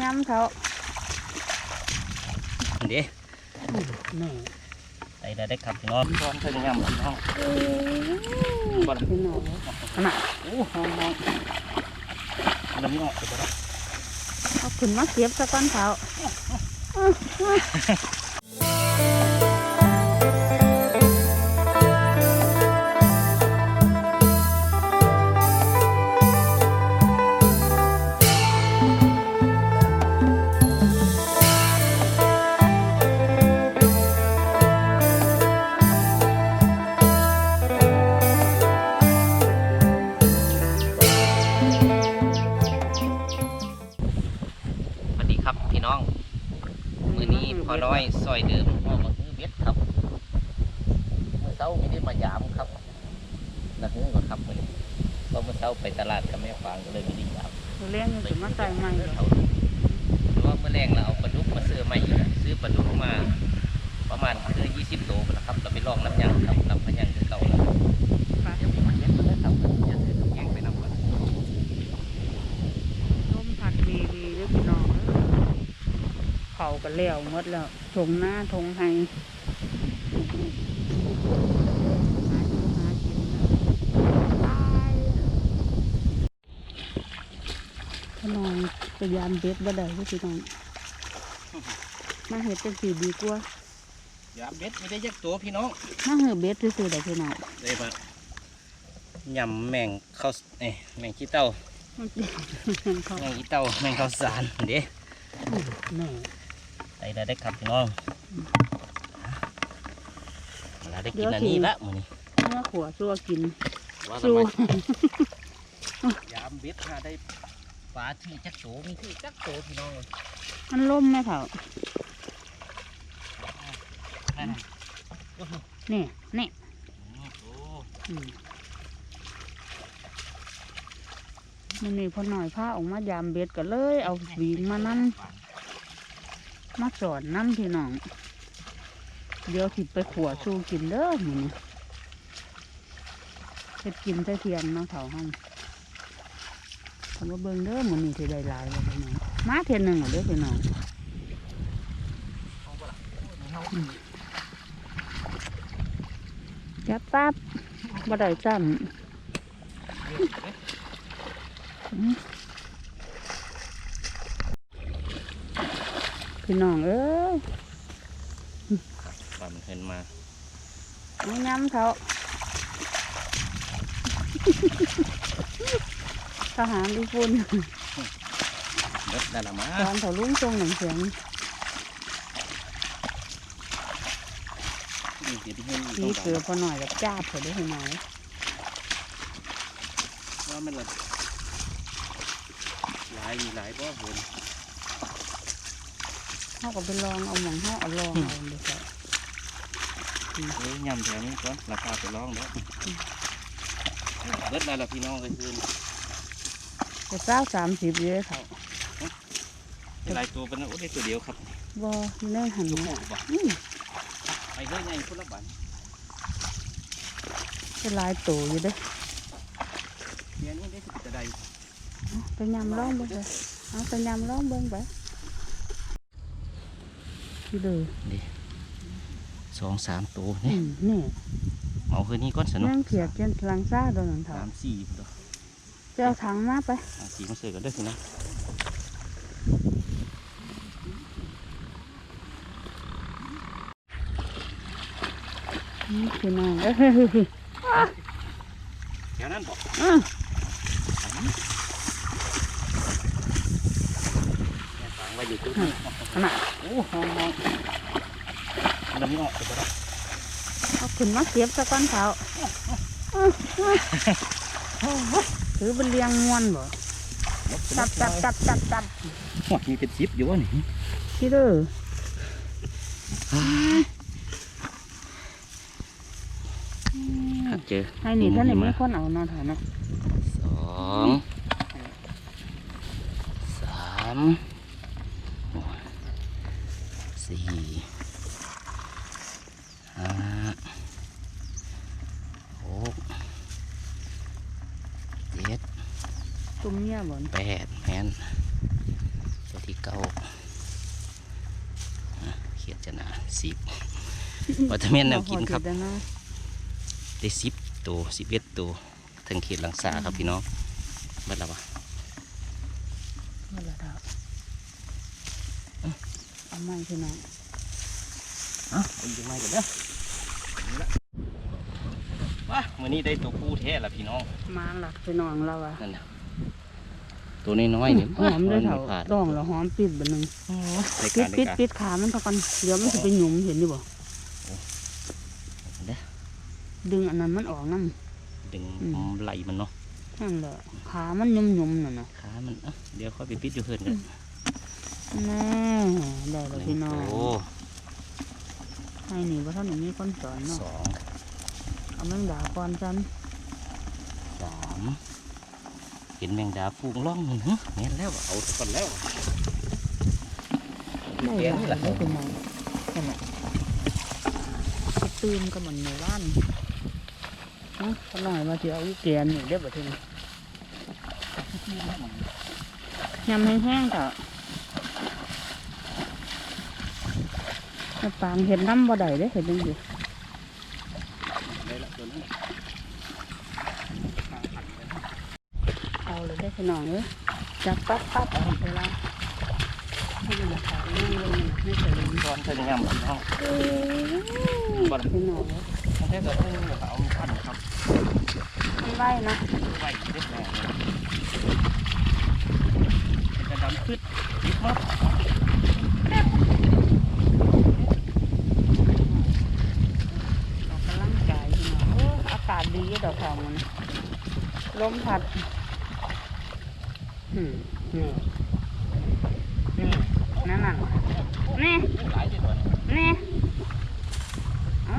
ย้ำเขาเด้นี่ได้ได้ได้ครับพี่น้องตอนเพิ่งยำพี่น้องบ่ล่ะพี่น้องขนาดโอ้ห้องห้องแล้วมีออกไปบ่ได้เอาขึ้นมาเก็บสักก้อนเขา มื้อนี้พอน้อยซอยเดิมออกมาซื้อเบ็ดครับเมื่อเช้าไม่ได้มายามครับนักเงินก็ครับมื้อนี้เพราะเมื่อเช้าไปตลาดกับแม่ฟางก็เลยไม่ได้ยามเลี้ยงอยู่ถึงมาใส่ใหม่เพราะว่าเมื่อแรงเราเอาปลาดุกมาซื้อใหม่อยู่นะซื้อปลาดุกมา ประมาณคือ20โลพุ่นล่ะครับ เราไปลองน้ำยางครับน้ำพะยังคือเก่าแล้วเดี๋ยวผมมาเก็บมาเลยครับอย่าซื้อน้ำแกงไปนำก่อน ลมผัดดีดีๆเด้วยพี่น้องเอ้ยาก็เลี้ยวหมดแล้วทงหน้าทงไห้หาอยู่ากินแล้วตายพี่น้องพยายามเบ็ดบ่ได้เด้อพี่น้องมาเห็ดจังสีดีกว่ายามเบ็ดไม่ได้ยักตัวพี่น้องมาเหือะเบ็ดซื่อๆเด้อพี่น้องเลยมายำแมงข้าวเอ้ยแมงขี้เต้ามันเป็นเขาแมงขี้เต้าแมงข้าวสารเด้แม่ ได้ได้ได้ครับพี่น้องเวลาได้กินอันนี้ละมื้อนี้เมื่อขัวซัวกินว่าสู้ทำไมยามเบ็ดหาได้ปลาที่จักโตมีที่จักโตพี่น้องเลยมันล่มไหมเถานั่นน่ะโอ้โหนี่นี่โอ้อืมมันนี่พอหน่อยผ้าออกมายามเบ็ดก็เลย เอาหวีมานั่น มาสอนน้ำพี่น้อง เดี๋ยวถิไปขัวสู้กินเด้อหมืนเฮ็ดกินใส่เทียนเนาะเถาห้องคำว่าเบิ่งเด้อหมันนี่ที่ได้หลายเลยพี่น้องมาเทียนหนึ่งเหรอเด้อพี่น้องจับปั๊บบ่ได้จำ พี่น้องเอ้ยปลามันเห็นมาเอาย้ำเขาทหารญี่ปุ่นเบ็ดได้ละมาตอนเขาลุ้งทรงหนังเสียงนี่สิที่เห็นอยู่สีตรงกเกลือลางพอหน่อยกับจ้าบเขาได้พี่น้องว่ามันละหลายมีหลายบ่เห็น เขาก็ไปลองเอาหมองเขาเอาลองเอาเลยค่ะเอ้ยยำแถวนี้ก่อนราคาไปลองแล้วเบิดได้ละพี่น้องเลยคืนจะเศร้าสามสิบเลยเขาหลายตัวเป็นโอ้ได้ตัวเดียวครับบอเนื่อหันตัวมาผู้บ่อืมไปเฮ้ยไงคนละบันเป็นลายตัวอยู่เด้อเดี๋ยวนี้ได้สิจะได้ไปยำล่องเบิ่งเลยเอาไปยำล่องเบิ่งไป ที่เดือสองสามตัวอืนี่มนี่เอาคืนนี้ก้อนสนุกนั่งเขียดเจนลังซ่าโดนหนังเถาสามสี่ตัวจะเอาถังมาไปสามสี่มาเสือกันด้วยสินะอืมพี่น้องเอ้ยเดี๋ยวนั้นบอก อื้อฝังไว้อยู่ตู้ขนาดโอ้ห้องห้องแล้วมีออกไปบ่ได้เอาขึ้นมาเก็บสักก้อนเถาอื้ออื้อถือเป็นเลียงมวนบ่จับจับจับจับจับโอ้ยมีเป็นซิปอยู่วะนี่ที่เดือครับเจอให้นี่ท่านนี่ไม่คนเอาเนอนเถาเนาะ สองสามโอ้ยสี่ห้าหกเจ็ด ตุ้มเนี่ย บ่นแปดแมนตัวที่เก้าอะเขียดจะหนาสิบวัตเมนแนวกินครับเอาพอเสจแล้วนะได้สิบตัวสิบเอ็ดตัวถึงเขียดหลังสาครับพี่น้องเบัดแล้ววะเอาละครับเอาไม้พี่น้องอะเอาอยู่ไม่กันเด้อว้ามื่อนี้ได้ตัวผู้แท้ละพี่น้องมาหลักพี่น้องเราอะนั่นน่ะ ตัวน้อยๆนี่หอมด้วยเถาขาดต้องแล้วหอมปิดบันนึงในปิกาดรในปิดการปิดขามันเท่ากันเดี๋ยวมันจะไปหยุมเห็นดิบ่เด้อดึงอันนั้นมันออกน้ดึงอืมไหลมันเนาะำนั่นแหละขามันหยุ่มๆน่ะนะขามันอะเดี๋ยวค่อยไปปิดอยู่เพื่อนกันแน่ได้แล้วพี่น้องโอ้ให้หนีว่าท่านหนูมีคนสอนเนาะสองเอาแมงดาก่อนจันสาม เห็นแมงดาฟูงล่องมันฮะเงี้ยแล้วเอาซะก่อนแล้วได้แกหนี่ลายล่ะได้พี่น้องนั่นแหละไปตื่นก็มันในบ้านเนาะขน่อยมาเที่ยวอีแกนนี่ได้อบ่ทีนี้ยำแห้งๆก็แม่ปางเห็นน้ำบ่ได้เด้อเห็นจังซี่ได้ละตัวนี้ เอาเลยได้อ พี่น้องเอ้ยจับปั๊บปั๊บเอาไปละให้มันขาดนั่งลงมันไม่เฉลิมตอนเธอจะยำพี่น้องเอ้ยบ่ได้พี่น้องเอ้ยมันแค่ตัวนี้เอาพันครับมันไหวนะไหวเด็ดแน่กระดำขึ้นยิบมากออกกำลังกายพี่น้องโอ้อากาศดีดอกทองมันลมพัดอืม นี่นี่นั่นน่ะนี่หลายเด็ดวันนี่เอา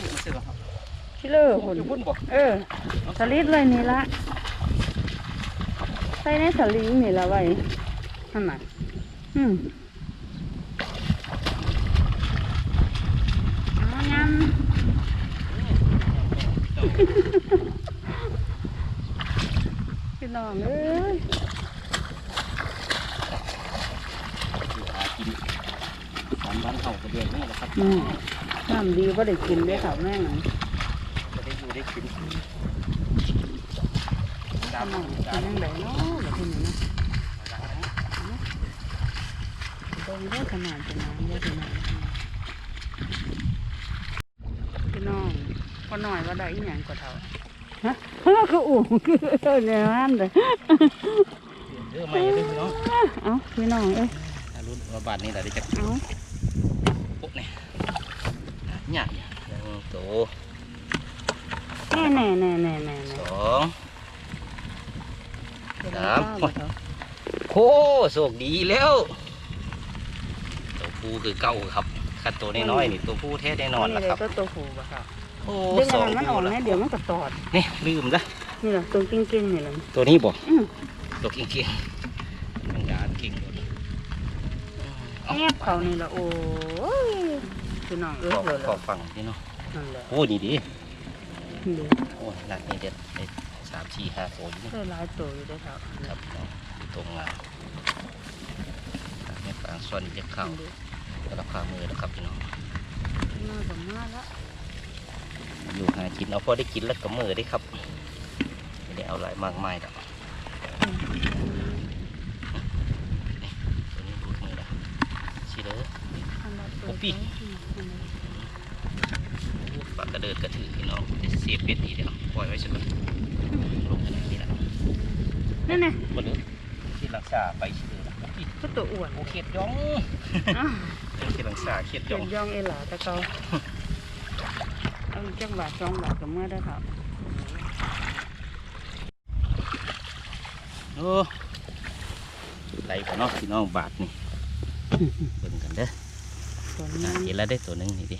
นี้เสือครับชิเลอร์คนอยเน่เออสลิดเลยนี่ละใส่ในสลิงนี่ละไว้นั่นน่ะอืมเอายำ พี่ น้องเอ้ยอยู่หากินสามวันเท่ากับเดือนนี่แหละครับอืมน้ำดีก็ได้กินได้ข่าวแม่งจะได้อยู่ได้กินขนมกินยังไงเนาะแบบนี้นะตรงได้ขนาดจะน้ำได้ขนาดพี่น้องพอหน่อยว่าได้อีหยังก็เท่า ก็อุ่มคือเนี่ยมันเลยเด้อไม่เด้อพี่น้องเอาพี่น้องเอ้ยถ้ารุ่นว่าบาทนี้เราได้จักเอาปุ๊บเนี่ยหยาบหนึ่งตัวแน่แน่แน่แน่แน่สองสามโอ้ยโอ้โชคดีแล้วตัวผู้คือเก่าครับคันตัวน้อยๆนี่ตัวผู้แท้แน่นอนละครับก็ตัวผูบ่ครับ โอ้ดึงสอัอนงนั้นมันอตัอวกละแม่เดี๋ยวมันก็ตอดนี่ลืมละนี่แหละตัวกิ้งกิ้งๆนี่แหละตัวนี้บ่อืมตัวเก่งๆมันยานเก่งหมดแอบเขานี่แหละโอ้ยพี่น้องเอ้ขยอเลยขอฟังนี่เนาะนั่นแหละโอ้นี่ดิเดี๋ยวโอ้หลักนี่เด็ดเด็ดสามสี่ห้าโอ้ยนี่ได้หลายตัวอยู่ได้อครับครับเนาะตรงงานเนี่ยกลางส่วนจะเข้าก็รับข้ามือแล้วครับพี่น้องน่าจะมาแล้ว อยู่หากินเอาพอได้กินแล้วก็มือได้ครับไม่ได้เอาหลายมากมายดอกตัวนี้ดูดมือละชิเด้ออันละตัวโอ้พี่ปากกระเดิดกระถือพี่น้องจะเสียบเป็ดอีเดียวปล่อยไว้สักก่อนลงขนาดนี้ละนั่นไงบนนี้ที่หลังชาไปชื่อละโอ้ยก็ตัวอ้วนโอเคดยองอ้าวที่หลังชาเครียดยเดี๋อยงวย่องเอหลาตะเกาเอา จังบาทจองบาทกับเมื่อได้อครับโอ้ไหลกว่าเนาะพี่น้องบาทนี่เบิ่งกันเด้อตัวอะนี้เห็นแล้วได้ตัวหนึ่งนี่ดิ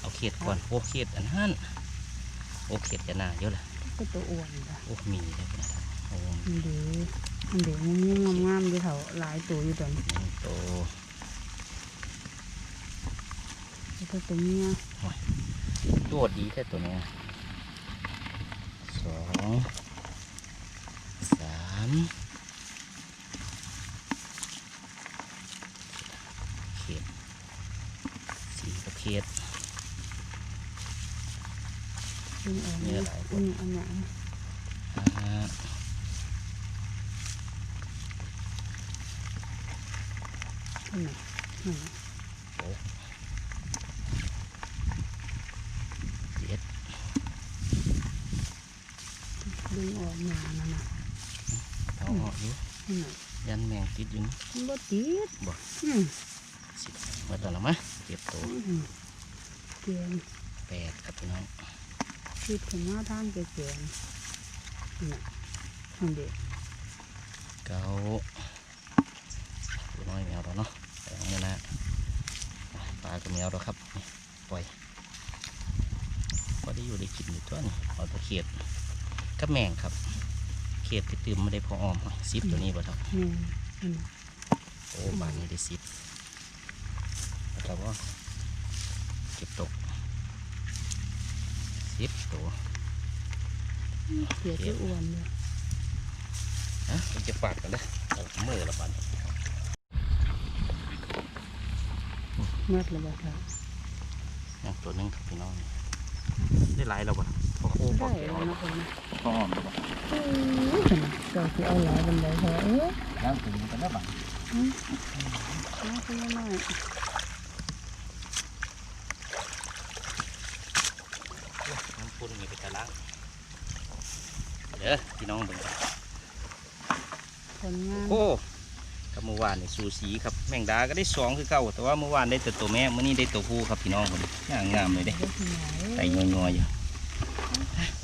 เอาเขียดก่อนโอ้เขียดอันนั้นโอ้เขียดจะหนาเยอะเลยก็ตัวอ้วนจ้ะโอ้มีเลยนะโอ้มันเดี๋ยวมันเดี๋ยวงามงามๆอยู่เถาหลายตัวอยู่ตอนนี้ตัวก็ตัวเมีย ตัวดีแค่ตัวนี้สองสามเขตสี่ก็เขตเนื้อหลาอันหอ่าอืมอืม ยู่อันนี้ยันแมงติดอยู่นี่มันบ่ติดบ่อืมสิบหมดแล้วเหรอมะเจ็บตัวอืมเกียงแปดครับพี่น้องคิดถึงมาทางเกียงนี่น่ะอันเด็กเก้าตัวน้อยแมวแล้วเนาะแต่เอามือนะปลากับแมวแล้วครับนี่ปล่อยพอได้อยู่ได้กินอยู่ตัวนี่เอาตัวเขียดกับแมงครับ เขียดที่ตื่มไม่ได้พอออมซิปตัวนี้บ่ครับแม่นอันนี้โอ้บานนี้ได้ซิปแล้วก็เก็บตกซิปตัวเกียดที่อ้วนเลยนะมันจะฝาดกันนะเอามือละบันเมื่อไรบ้างครับอย่างตัวหนึงครับพี่น้องได้หลายแล้วบ่พอ โค้ได้แล้วนะคนนะพอหอมแล้วบ่อู้ยเจ้าที่เอาหลายบันไดพอเอ๊ะน้ำถึงกันแล้วบังน่าขึ้นหน่อยน้ำพุ่นมีไปตะล้างเด้อพี่น้องเบิ่งผลงานโอ้กับเมื่อวานนี่สูสีครับแมงดาก็ได้สองคือเก่าแต่ว่าเมื่อวานได้แต่ตัวแม่เมื่อนี้ได้ตัวผู้ครับพี่น้องคนย่างามเลยเด้ไต่งอยๆอยู่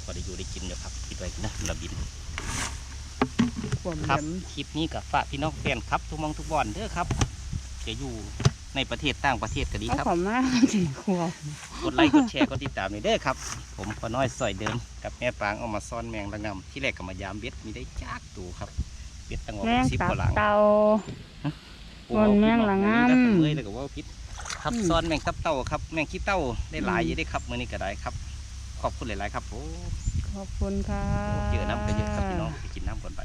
พอได้อยู่ได้กินเดี๋ยวครับคิดไว้นะระบินขวมครับแหลมคลิปนี้กับฝากพี่น้องแฟนครับทุกหมองทุกบอนเด้อครับจะอยู่ในประเทศต่างประเทศก็ดีเอาครับขอมาสี่ขวบกดไลค์กดแชร์กดติดตามนี่เด้อครับ ผมพอน้อยซอยเดิมกับแม่ปางเอามาซ่อนแมงระงำที่แรกก็มายามเบ็ดมีได้จากตูครับเบ็ดตั้งว่าแมงสิบตักบว่าหลังเตาโอ้ซ่อนแมงระงำเอาผิดเมื่อยเลยกับว่าพิษครับอืมซ่อนแมงตับเต่าครับ แมงขี้เต่าได้หลายอยู่ได้ครับมื่อนี้ก็ได้ครับ ขอบคุณหลายๆครับโอ้ขอบคุณค่ะเยอะน้ำก็เยอะครับพี่น้องไปกินน้ำก่อนไป